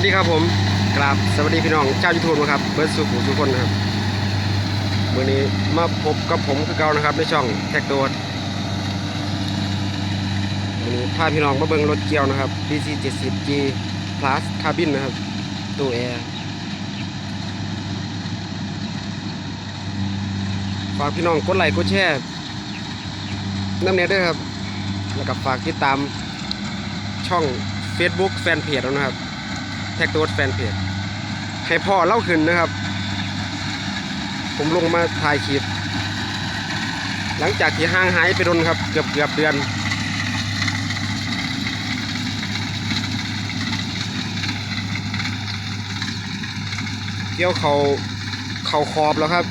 วัสดีครับผมกราบสวัสดีพี่น้องเจ้ายูทูบนะครับเบิร์ดสุขุทุกคนนะครับวันนี้มาพบกับผมคือเก่านะครับในช่องแท็กตัววันนี้พาพี่น้องมาเบิ่งรถเกียวนะครับ DC 70 G Plus Cabin นะครับตู้แอร์ฝากพี่น้องกดไลค์กดแชร์น้ำเน็ตด้วยครับ แล้วก็ฝากติดตามช่อง Facebook แฟนเพจนะครับ ท็กตัวแฟนเพจให้พ่อเล่าขึ้นนะครับ ผมลงมาถ่ายคลิปหลังจากที่ห่างหายไปดนครับ เกือบเกือบเดือน เกี่ยวเขาเขาขอบแล้วครับ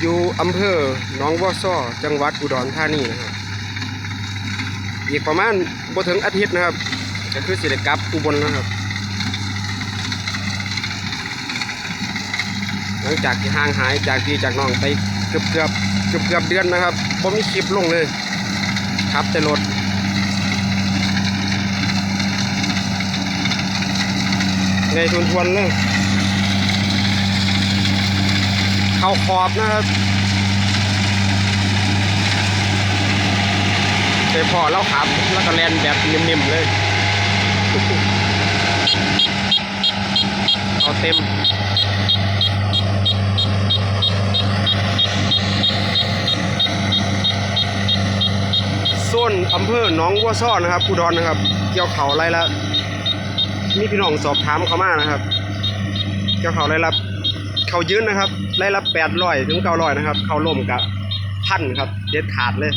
อยู่อำเภอหนองวัวซ้อจังหวัดอุดรธานีนะครับอีกประมาณบ่ถึงอาทิตย์นะครับ ก็คือสิได้กลับอุบลแล้วครับ หลังจากที่ห่างหายจากพี่จากน้องไปเกือบเกือบเกือบเกือบเดือนนะครับผมมีคลิปลงเลยครับแต่รถในทุนทวนๆเลยเข้าขอบนะครับไปพอเล่าขับแล้วก็แลนแบบนิ่มๆเลย เอาเต็มส่วนอำเภอหนองวัวซ้อนนะครับอุดรนะครับ เกี่ยวเขาไรละมีพี่น้องสอบถามเขามากนะครับ เกี่ยวเขาไรละเขายืนนะครับไรละแปดร้อยถึงเก้าร้อยนะครับ เขาล่มกับพันครับเด็ดขาดเลย